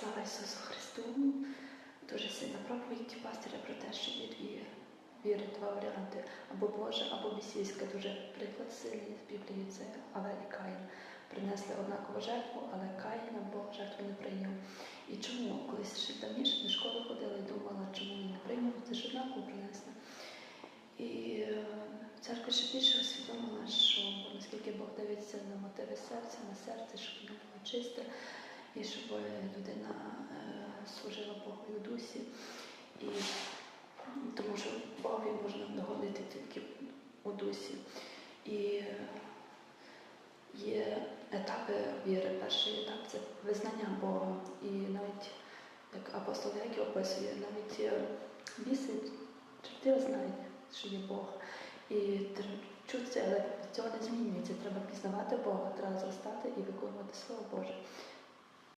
Слава Ісусу Христу! Дуже сильна проповідь пастиря про те, що є дві віри, два варіанти або Божа, або місійська. Дуже приклад сильний з Біблії це Авель і Каїн. Принесли однакову жертву, але Каїн Бог жертву не прийняв. І чому? Колись ще давніше до школи ходила і думала, чому він не прийняв, це ж однаково принесли. І е, церква ще більше усвідомила, що наскільки Бог дивиться на мотиви серця, на серце, щоб воно було чисте, і щоб людина е, служила Богу у дусі. І тому що Богові можна догодити тільки у дусі. І е, є етапи віри. Перший етап це визнання Бога. І навіть як апостол Яків описує, навіть е, біси чорти знають, що є Бог. І чути але цього не змінюється. Треба пізнавати Бога, треба зростати і виконувати Слово Боже.